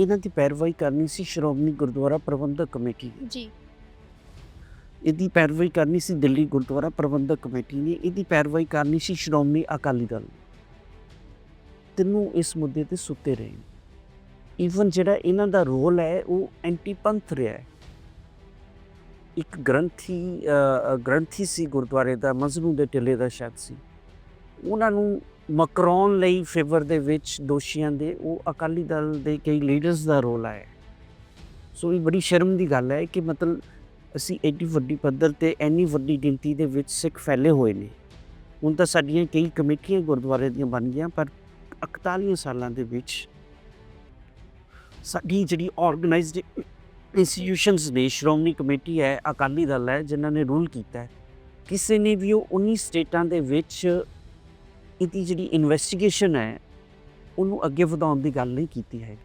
ਇਹਨਾਂ ਦੀ ਪੈਰਵਾਈ ਕਰਨੀ ਸੀ ਸ਼੍ਰੋਮਣੀ ਗੁਰਦੁਆਰਾ ਪ੍ਰਬੰਧਕ ਕਮੇਟੀ ਨੇ। ਜੀ। ਇਹਦੀ ਪੈਰਵਾਈ ਕਰਨੀ ਸੀ ਦਿੱਲੀ ਗੁਰਦੁਆਰਾ ਪ੍ਰਬੰਧਕ ਕਮੇਟੀ ਨੇ। ਇਹਦੀ ਪੈਰਵਾਈ ਕਰਨੀ ਸੀ ਸ਼੍ਰੋਮਣੀ ਅਕਾਲੀ ਦਲ ਨੇ। ਤਿੰਨੋਂ ਇਸ ਮੁੱਦੇ ਤੇ ਸੁੱਤੇ ਰਹੇ ਈਵਨ ਜਿਹੜਾ ਇਹਨਾਂ ਦਾ ਰੋਲ ਹੈ ਉਹ ਐਂਟੀ ਪੰਥ ਰਿਹਾ ਹੈ। ਇੱਕ ਗ੍ਰੰਥੀ ਅ, ਅ, ਗ੍ਰੰਥੀ ਸੀ ਗੁਰਦੁਆਰੇ ਦਾ ਮਜ਼ਨੂ ਦੇ ਟਿੱਲੇ ਦਾ ਸ਼ਾਇਦ ਸੀ। ਉਹਨਾਂ ਨੂੰ ਮਕਰੋਨ ਲਈ ਫੇਵਰ ਦੇ ਵਿੱਚ ਦੋਸ਼ੀਆਂ ਦੇ, ਉਹ ਅਕਾਲੀ ਦਲ ਦੇ ਕਈ ਲੀਡਰਸ ਦਾ ਰੋਲ ਆਇਆ। ਸੋ ਇਹ ਬੜੀ ਸ਼ਰਮ ਦੀ ਗੱਲ ਹੈ ਕਿ ਮਤਲਬ ਅਸੀਂ ਐਡੀ ਵੱਡੀ ਪੱਧਰ ਤੇ ਇੰਨੀ ਵੱਡੀ ਗਿਣਤੀ ਦੇ ਵਿੱਚ ਸਿੱਖ ਫੈਲੇ ਹੋਏ ਨੇ। ਹੁਣ ਤਾਂ ਸਾਡੀਆਂ ਕਈ ਕਮੇਟੀਆਂ ਗੁਰਦੁਆਰੇ ਦੀਆਂ ਬਣ ਗਈਆਂ, ਪਰ 41 ਸਾਲਾਂ ਦੇ ਵਿੱਚ ਸਾਡੀ ਜਿਹੜੀ ਆਰਗੇਨਾਈਜ਼ਡ ਇੰਸਟੀਟਿਊਸ਼ਨਸ ਨੇ, ਸ਼੍ਰੋਮਣੀ ਕਮੇਟੀ ਹੈ, ਅਕਾਲੀ ਦਲ ਹੈ, ਜਿਨ੍ਹਾਂ ਨੇ ਰੂਲ ਕੀਤਾ ਹੈ। ਕਿਸੇ ਨੇ ਵੀ ਉਹ 19 ਸਟੇਟਾਂ ਦੇ ਵਿੱਚ ਇਹਦੀ ਜਿਹੜੀ ਇਨਵੈਸਟੀਗੇਸ਼ਨ ਹੈ ਉਹਨੂੰ ਅੱਗੇ ਵਧਾਉਣ ਦੀ ਗੱਲ ਨਹੀਂ ਕੀਤੀ ਹੈ